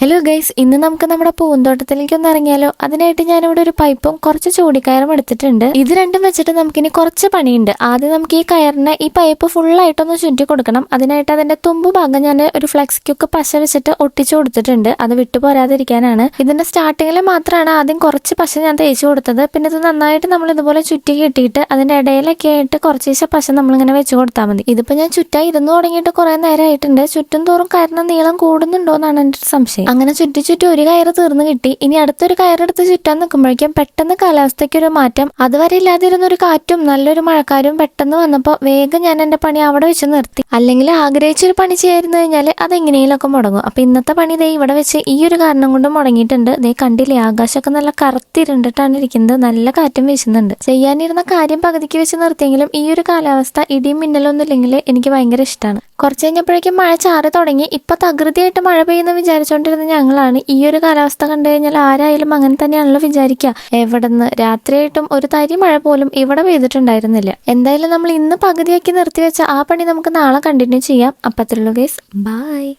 Hello guys ഇന്ന് നമുക്ക് നമ്മുടെ പൂന്തോട്ടത്തിലേക്ക് ഒന്ന് ഇറങ്ങിയാലോ? അതിനായിട്ട് ഞാനിവിടെ ഒരു പൈപ്പും കുറച്ച് ചൂടിക്കയറും എടുത്തിട്ടുണ്ട്. ഇത് രണ്ടും വെച്ചിട്ട് നമുക്കിനി കുറച്ച് പണിയുണ്ട്. ആദ്യം നമുക്ക് ഈ കയറിനെ ഈ പൈപ്പ് ഫുള്ളായിട്ടൊന്ന് ചുറ്റി കൊടുക്കണം. അതിനായിട്ട് അതിന്റെ തുമ്പ് ഭാഗം ഞാൻ ഒരു ഫ്ലെക്സ്ക്കൊക്കെ പശ വെച്ചിട്ട് ഒട്ടിച്ചു കൊടുത്തിട്ടുണ്ട്. അത് വിട്ടു പോരാതിരിക്കാനാണ്. ഇതിന്റെ സ്റ്റാർട്ടിങ്ങിൽ മാത്രമാണ് ആദ്യം കുറച്ച് പശ ഞാൻ തേച്ച് കൊടുത്തത്. പിന്നെ ഇത് നന്നായിട്ട് നമ്മൾ ഇതുപോലെ ചുറ്റി കിട്ടിയിട്ട് അതിന്റെ ഇടയിലൊക്കെ ആയിട്ട് കുറച്ചേശ്ശെ പശ നമ്മളിങ്ങനെ വെച്ച് കൊടുത്താൽ മതി. ഇതിപ്പോ ഞാൻ ചുറ്റാ ഇരുന്ന് തുടങ്ങിയിട്ട് കുറെ നേരമായിട്ടുണ്ട് ചുറ്റും തോറും കയറിന് നീളം കൂടുന്നുണ്ടോ എന്നാണ് എന്റെ സംശയം. അങ്ങനെ ചുറ്റി ചുറ്റി ഒരു കയറ് തീർന്നു കിട്ടി. ഇനി അടുത്തൊരു കയറെടുത്ത് ചുറ്റാൻ നിൽക്കുമ്പോഴേക്കും പെട്ടെന്ന് കാലാവസ്ഥയ്ക്ക് ഒരു മാറ്റം. അതുവരെ ഇല്ലാതിരുന്ന ഒരു കാറ്റും നല്ലൊരു മഴക്കാരും പെട്ടെന്ന് വന്നപ്പോൾ വേഗം ഞാൻ എന്റെ പണി അവിടെ വെച്ച് നിർത്തി. അല്ലെങ്കിൽ ആഗ്രഹിച്ചൊരു പണി ചെയ്യായിരുന്നു കഴിഞ്ഞാൽ അതെങ്ങനെയൊക്കെ മുടങ്ങും. അപ്പൊ ഇന്നത്തെ പണി ദേ ഇവിടെ വെച്ച് ഈ ഒരു കാരണം കൊണ്ട് മുടങ്ങിയിട്ടുണ്ട്. ദേ കണ്ടില്ലേ ആകാശമൊക്കെ നല്ല കറുത്തിരുണ്ടിട്ടാണ് ഇരിക്കുന്നത്. നല്ല കാറ്റും വീശുന്നുണ്ട്. ചെയ്യാനിരുന്ന കാര്യം പകുതിക്ക് വെച്ച് നിർത്തിയെങ്കിലും ഈ ഒരു കാലാവസ്ഥ ഇടിയും മിന്നലൊന്നും ഇല്ലെങ്കിൽ എനിക്ക് ഭയങ്കര ഇഷ്ടമാണ് കുറച്ച് കഴിഞ്ഞപ്പോഴേക്കും മഴ ചാറി തുടങ്ങി. ഇപ്പൊ തകൃതിയായിട്ട് മഴ പെയ്യുന്ന വിചാരിച്ചുകൊണ്ടിരുന്ന ഞങ്ങളാണ്. ഈ ഒരു കാലാവസ്ഥ കണ്ടു കഴിഞ്ഞാൽ ആരായാലും അങ്ങനെ തന്നെയാണല്ലോ വിചാരിക്കുക എവിടെന്ന് രാത്രിയായിട്ടും ഒരു തരി മഴ പോലും ഇവിടെ പെയ്തിട്ടുണ്ടായിരുന്നില്ല. എന്തായാലും നമ്മൾ ഇന്ന് പകുതിയാക്കി നിർത്തിവെച്ച ആ പണി നമുക്ക് നാളെ കണ്ടിന്യൂ ചെയ്യാം. അപ്പത്തുള്ളൂ ഗേസ് ബൈ